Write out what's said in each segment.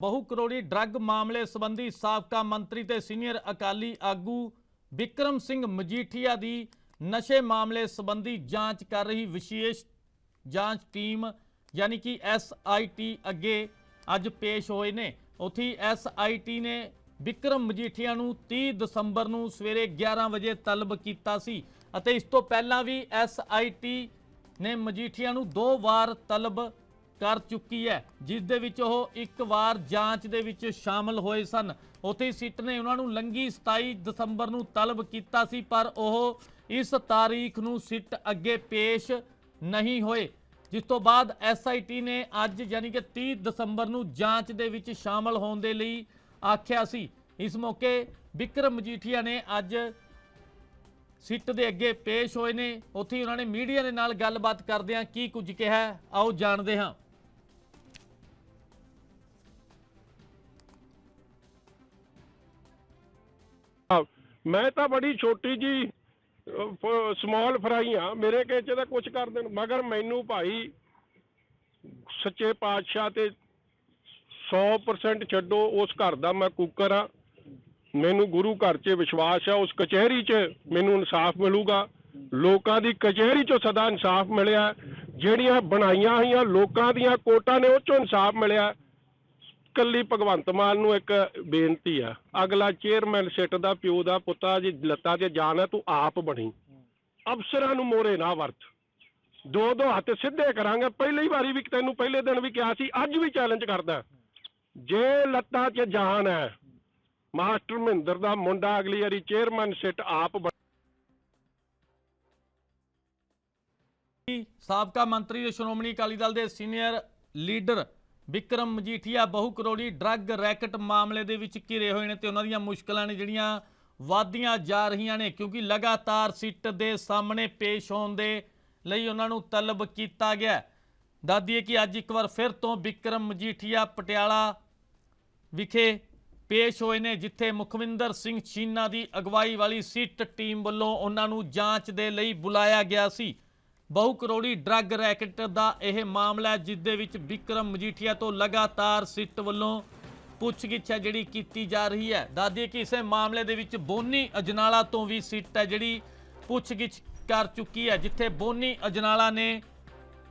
ਬਹੁ ਕਰੋੜੀ ਡਰੱਗ ਮਾਮਲੇ ਸੰਬੰਧੀ ਸਾਬਕਾ ਮੰਤਰੀ ਤੇ ਸੀਨੀਅਰ ਅਕਾਲੀ ਆਗੂ ਵਿਕਰਮ ਸਿੰਘ ਮਜੀਠੀਆ ਦੀ ਨਸ਼ੇ ਮਾਮਲੇ ਸੰਬੰਧੀ ਜਾਂਚ ਕਰ ਰਹੀ ਵਿਸ਼ੇਸ਼ ਜਾਂਚ ਟੀਮ, ਯਾਨੀ ਕਿ ਐਸਆਈਟੀ ਅੱਗੇ ਅੱਜ ਪੇਸ਼ ਹੋਏ ਨੇ। ਉਥੀ ਐਸਆਈਟੀ ਨੇ ਵਿਕਰਮ ਮਜੀਠੀਆ ਨੂੰ 30 ਦਸੰਬਰ ਨੂੰ ਸਵੇਰੇ 11 ਵਜੇ ਤਲਬ ਕੀਤਾ ਸੀ ਅਤੇ ਇਸ ਤੋਂ ਪਹਿਲਾਂ ਵੀ ਐਸਆਈਟੀ ਨੇ ਮਜੀਠੀਆ ਨੂੰ ਦੋ ਵਾਰ ਤਲਬ ਕਰ ਚੁੱਕੀ ਹੈ, ਜਿਸ ਦੇ ਵਿੱਚ ਉਹ ਇੱਕ ਵਾਰ ਜਾਂਚ ਦੇ ਵਿੱਚ ਸ਼ਾਮਲ ਹੋਏ ਸਨ। ਉੱਥੇ ਸਿੱਟ ਨੇ ਉਹਨਾਂ ਨੂੰ ਲੰਗੀ 27 ਦਸੰਬਰ ਨੂੰ ਤਲਬ ਕੀਤਾ ਸੀ, ਪਰ ਉਹ ਇਸ ਤਾਰੀਖ ਨੂੰ ਸਿੱਟ ਅੱਗੇ ਪੇਸ਼ ਨਹੀਂ ਹੋਏ। ਜਿਸ ਤੋਂ ਬਾਅਦ ਐਸਆਈਟੀ ਨੇ ਅੱਜ ਯਾਨੀ ਕਿ 30 ਦਸੰਬਰ ਨੂੰ ਜਾਂਚ ਦੇ ਵਿੱਚ ਸ਼ਾਮਲ ਹੋਣ ਦੇ ਲਈ ਆਖਿਆ ਸੀ। ਇਸ ਮੌਕੇ ਵਿਕਰਮ ਮਜੀਠੀਆ ਨੇ ਅੱਜ ਸਿੱਟ ਦੇ ਅੱਗੇ ਪੇਸ਼ ਹੋਏ ਨੇ। ਉੱਥੇ ਉਹਨਾਂ ਨੇ ਮੀਡੀਆ ਦੇ ਨਾਲ ਗੱਲਬਾਤ ਕਰਦਿਆਂ ਕੀ ਕੁਝ ਕਿਹਾ, ਆਓ ਜਾਣਦੇ ਹਾਂ। ਮੈਂ ਤਾਂ ਬੜੀ ਛੋਟੀ ਜੀ ਸਮਾਲ ਫਰਾਈ ਆ। ਮੇਰੇ ਕੇਚੇ ਦਾ ਕੁਝ ਕਰ ਦੇਣ। ਮਗਰ ਮੈਨੂੰ ਭਾਈ ਸੱਚੇ ਪਾਤਸ਼ਾਹ ਤੇ 100% ਛੱਡੋ, ਉਸ ਘਰ ਦਾ ਮੈਂ ਕੁੱਕਰ ਆ। ਮੈਨੂੰ ਗੁਰੂ ਘਰ 'ਚ ਵਿਸ਼ਵਾਸ ਆ। ਉਸ ਕਚਹਿਰੀ 'ਚ ਮੈਨੂੰ ਇਨਸਾਫ ਮਿਲੂਗਾ। ਲੋਕਾਂ ਦੀ ਕਚਹਿਰੀ 'ਚੋਂ ਸਦਾ ਇਨਸਾਫ ਮਿਲਿਆ। ਜਿਹੜੀਆਂ ਬਣਾਈਆਂ ਹੋਈਆਂ ਲੋਕਾਂ ਦੀਆਂ ਕੋਟਾਂ ਨੇ, ਉਹ 'ਚੋਂ ਇਨਸਾਫ ਮਿਲਿਆ। ਕੱਲੀ ਭਗਵੰਤ ਮਾਨ ਨੂੰ ਇੱਕ ਬੇਨਤੀ ਆ, ਅਗਲਾ ਚੇਅਰਮੈਨ ਸਿੱਟ ਦਾ, ਪਿਓ ਦਾ, ਪੁੱਤਾ ਜੀ ਲੱਤਾਂ 'ਚ ਜਾਨ ਹੈ ਤੂੰ ਆਪ ਬਣੀ। ਅਫਸਰਾਂ ਨੂੰ ਮੋਰੇ ਨਾ ਵਰਤ। ਦੋ ਦੋ ਹੱਥ ਸਿੱਧੇ ਕਰਾਂਗੇ। ਪਹਿਲੀ ਵਾਰੀ ਵੀ ਤੈਨੂੰ ਪਹਿਲੇ ਦਿਨ ਵੀ ਕਿਹਾ ਸੀ, ਅੱਜ ਵੀ ਚੈਲੰਜ ਕਰਦਾ। ਜੇ ਲੱਤਾਂ 'ਚ ਜਾਨ ਹੈ ਮਾਸਟਰ ਮਹਿੰਦਰ ਦਾ ਮੁੰਡਾ ਅਗਲੀ ਵਾਰੀ ਚੇਅਰਮੈਨ ਸਿੱਟ ਆਪ ਬਣ- ਸਾਬਕਾ ਮੰਤਰੀ ਤੇ ਸ਼੍ਰੋਮਣੀ ਅਕਾਲੀ ਦਲ ਦੇ ਸੀਨੀਅਰ ਲੀਡਰ ਵਿਕਰਮ ਮਜੀਠੀਆ ਬਹੁ ਕਰੋੜੀ ਡਰੱਗ ਰੈਕਟ ਮਾਮਲੇ ਦੇ ਵਿੱਚ ਘਿਰੇ ਹੋਏ ਨੇ ਤੇ ਉਹਨਾਂ ਦੀਆਂ ਮੁਸ਼ਕਲਾਂ ਨੇ ਜਿਹੜੀਆਂ ਵਾਧੀਆਂ ਜਾ ਰਹੀਆਂ ਨੇ, ਕਿਉਂਕਿ ਲਗਾਤਾਰ ਸਿੱਟ ਦੇ ਸਾਹਮਣੇ ਪੇਸ਼ ਹੋਣ ਦੇ ਲਈ ਉਹਨਾਂ ਨੂੰ ਤਲਬ ਕੀਤਾ ਗਿਆ ਹੈ। ਕਿ ਅੱਜ ਇੱਕ ਵਾਰ ਫਿਰ ਤੋਂ ਵਿਕਰਮ ਮਜੀਠੀਆ ਪਟਿਆਲਾ ਵਿਖੇ ਪੇਸ਼ ਹੋਏ ਨੇ, ਜਿੱਥੇ ਮੁਖਵਿੰਦਰ ਸਿੰਘ ਚੀਨਾ ਦੀ ਅਗਵਾਈ ਵਾਲੀ ਸਿੱਟ ਟੀਮ ਵੱਲੋਂ ਉਹਨਾਂ ਨੂੰ ਜਾਂਚ ਦੇ ਲਈ ਬੁਲਾਇਆ ਗਿਆ ਸੀ ਬਹੁ ਕਰੋੜੀ ਡਰੱਗ ਰੈਕਟ ਦਾ ਇਹ ਮਾਮਲਾ ਹੈ, ਜਿਸ ਦੇ ਵਿੱਚ ਵਿਕਰਮ ਮਜੀਠੀਆ ਤੋਂ ਲਗਾਤਾਰ ਸਿੱਟ ਵੱਲੋਂ ਪੁੱਛਗਿੱਛ ਹੈ, ਜਿਹੜੀ ਕੀਤੀ ਜਾ ਰਹੀ ਹੈ। ਦਾਦੀ ਕਿ ਇਸੇ ਮਾਮਲੇ ਦੇ ਵਿੱਚ ਬੋਨੀ ਅਜਨਾਲਾ ਤੋਂ ਵੀ ਸਿੱਟ ਹੈ, ਜਿਹੜੀ ਪੁੱਛਗਿੱਛ ਕਰ ਚੁੱਕੀ ਹੈ, ਜਿੱਥੇ ਬੋਨੀ ਅਜਨਾਲਾ ਨੇ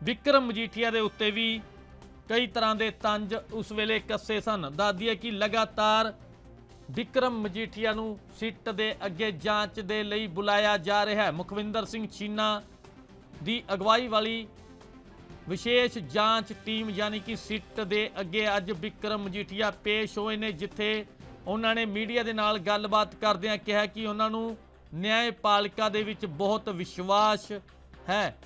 ਵਿਕਰਮ ਮਜੀਠੀਆ ਦੇ ਉੱਤੇ ਵੀ ਕਈ ਤਰ੍ਹਾਂ ਦੇ ਤੰਜ ਉਸ ਵੇਲੇ ਕੱਸੇ ਸਨ। ਦਾਦੀ ਹੈ ਕਿ ਲਗਾਤਾਰ ਵਿਕਰਮ ਮਜੀਠੀਆ ਨੂੰ ਸਿੱਟ ਦੇ ਅੱਗੇ ਜਾਂਚ ਦੇ ਲਈ ਬੁਲਾਇਆ ਜਾ ਰਿਹਾ ਹੈ। ਮੁਖਵਿੰਦਰ ਸਿੰਘ ਚੀਨਾ ਦੀ ਅਗਵਾਈ ਵਾਲੀ ਵਿਸ਼ੇਸ਼ ਜਾਂਚ ਟੀਮ ਯਾਨੀ ਕਿ ਸਿੱਟ ਦੇ ਅੱਗੇ ਅੱਜ ਵਿਕਰਮ ਮਜੀਠੀਆ ਪੇਸ਼ ਹੋਏ ਨੇ, ਜਿੱਥੇ ਉਹਨਾਂ ਨੇ ਮੀਡੀਆ ਦੇ ਨਾਲ ਗੱਲਬਾਤ ਕਰਦਿਆਂ ਕਿਹਾ ਕਿ ਉਹਨਾਂ ਨੂੰ ਨਿਆਂਪਾਲਿਕਾ ਦੇ ਵਿੱਚ ਬਹੁਤ ਵਿਸ਼ਵਾਸ ਹੈ।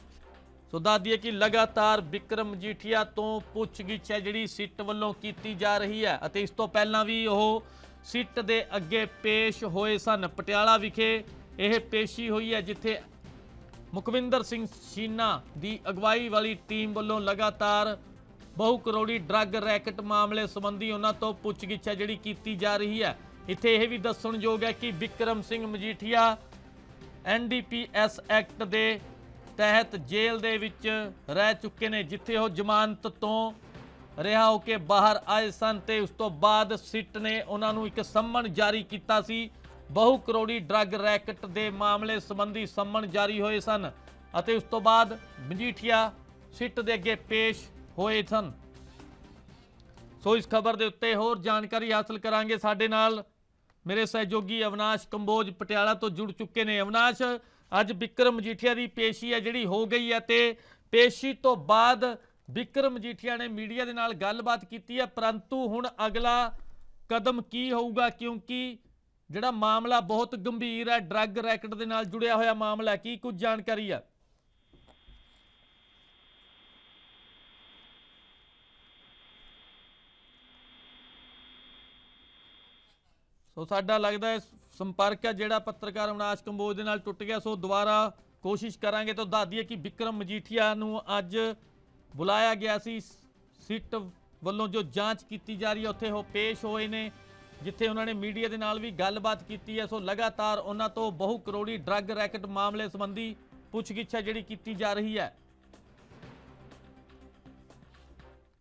ਸੋ ਦੱਸ ਦਈਏ ਕਿ ਲਗਾਤਾਰ ਵਿਕਰਮ ਮਜੀਠੀਆ ਤੋਂ ਪੁੱਛਗਿੱਛ ਹੈ, ਜਿਹੜੀ ਸਿੱਟ ਵੱਲੋਂ ਕੀਤੀ ਜਾ ਰਹੀ ਹੈ ਅਤੇ ਇਸ ਤੋਂ ਪਹਿਲਾਂ ਵੀ ਉਹ ਸਿੱਟ ਦੇ ਅੱਗੇ ਪੇਸ਼ ਹੋਏ ਸਨ। ਪਟਿਆਲਾ ਵਿਖੇ ਇਹ ਪੇਸ਼ੀ ਹੋਈ ਹੈ, ਜਿੱਥੇ ਮੁਖਵਿੰਦਰ ਸਿੰਘ ਸ਼ੀਨਾ ਦੀ ਅਗਵਾਈ ਵਾਲੀ ਟੀਮ ਵੱਲੋਂ ਲਗਾਤਾਰ ਬਹੁ ਕਰੋੜੀ ਡਰੱਗ ਰੈਕਟ ਮਾਮਲੇ ਸੰਬੰਧੀ ਉਹਨਾਂ ਤੋਂ ਪੁੱਛਗਿੱਛ ਹੈ ਜਿਹੜੀ ਕੀਤੀ ਜਾ ਰਹੀ ਹੈ। ਇੱਥੇ ਇਹ ਵੀ ਦੱਸਣਯੋਗ ਹੈ ਕਿ ਵਿਕਰਮ ਸਿੰਘ ਮਜੀਠੀਆ ਐਨਡੀਪੀਐਸ ਐਕਟ ਦੇ ਤਹਿਤ ਜੇਲ੍ਹ ਦੇ ਵਿੱਚ ਰਹਿ ਚੁੱਕੇ ਨੇ, ਜਿੱਥੇ ਉਹ ਜ਼ਮਾਨਤ ਤੋਂ ਰਿਹਾ ਹੋ ਕੇ ਬਾਹਰ ਆਏ ਸਨ ਤੇ ਉਸ ਤੋਂ ਬਾਅਦ ਸਿੱਟ ਨੇ ਉਹਨਾਂ ਨੂੰ ਇੱਕ ਸੰਮਨ ਜਾਰੀ ਕੀਤਾ ਸੀ। ਬਹੁ ਕਰੋੜੀ ਡਰੱਗ ਰੈਕਟ ਦੇ ਮਾਮਲੇ ਸੰਬੰਧੀ ਸੰਮਨ ਜਾਰੀ ਹੋਏ ਸਨ ਅਤੇ ਉਸ ਤੋਂ ਬਾਅਦ ਮਜੀਠੀਆ ਸਿੱਟ ਦੇ ਅੱਗੇ ਪੇਸ਼ ਹੋਏ ਸਨ। ਸੋ ਇਸ ਖਬਰ ਦੇ ਉੱਤੇ ਹੋਰ ਜਾਣਕਾਰੀ ਹਾਸਲ ਕਰਾਂਗੇ ਸਾਡੇ ਨਾਲ। ਮੇਰੇ ਸਹਿਯੋਗੀ ਅਵਨਾਸ਼ ਕੰਬੋਜ ਪਟਿਆਲਾ ਤੋਂ ਜੁੜ ਚੁੱਕੇ ਨੇ। ਅਵਨਾਸ਼, ਅੱਜ ਵਿਕਰਮ ਮਜੀਠੀਆ ਦੀ ਪੇਸ਼ੀ ਹੈ ਜਿਹੜੀ ਹੋ ਗਈ ਹੈ ਤੇ ਪੇਸ਼ੀ ਤੋਂ ਬਾਅਦ ਵਿਕਰਮ ਮਜੀਠੀਆ ਨੇ ਮੀਡੀਆ ਦੇ ਨਾਲ ਗੱਲਬਾਤ ਕੀਤੀ ਹੈ। ਪਰੰਤੂ ਹੁਣ ਅਗਲਾ ਕਦਮ ਕੀ ਹੋਊਗਾ? ਕਿਉਂਕਿ ਜਿਹੜਾ ਮਾਮਲਾ ਬਹੁਤ ਗੰਭੀਰ ਹੈ ਡਰੱਗ ਰੈਕਟ ਦੇ ਨਾਲ ਜੁੜਿਆ ਹੋਇਆ ਮਾਮਲਾ ਕੀ ਕੁਝ ਜਾਣਕਾਰੀ ਹੈ? ਸੋ ਸਾਡਾ ਲੱਗਦਾ ਹੈ ਸੰਪਰਕ ਹੈ ਜਿਹੜਾ ਪੱਤਰਕਾਰ ਅਵਨਾਸ਼ ਕੰਬੋਜ ਦੇ ਨਾਲ ਟੁੱਟ ਗਿਆ, ਸੋ ਦੁਬਾਰਾ ਕੋਸ਼ਿਸ਼ ਕਰਾਂਗੇ ਤਾਂ ਦੱਸ ਦਈਏ ਕਿ ਵਿਕਰਮ ਮਜੀਠੀਆ ਨੂੰ ਅੱਜ ਬੁਲਾਇਆ ਗਿਆ ਸੀ, ਸਿੱਟ ਵੱਲੋਂ ਜੋ ਜਾਂਚ ਕੀਤੀ ਜਾ ਰਹੀ ਹੈ, ਉੱਥੇ ਉਹ ਪੇਸ਼ ਹੋਏ ਨੇ। ਜਿੱਥੇ ਉਹਨਾਂ ਨੇ ਮੀਡੀਆ ਦੇ ਨਾਲ ਵੀ ਗੱਲਬਾਤ ਕੀਤੀ ਹੈ, ਸੋ ਲਗਾਤਾਰ ਉਹਨਾਂ ਤੋਂ ਬਹੁ ਕਰੋੜੀ ਡਰੱਗ ਰੈਕਟ ਮਾਮਲੇ ਸੰਬੰਧੀ ਪੁੱਛਗਿੱਛ ਹੈ ਜਿਹੜੀ ਕੀਤੀ ਜਾ ਰਹੀ ਹੈ।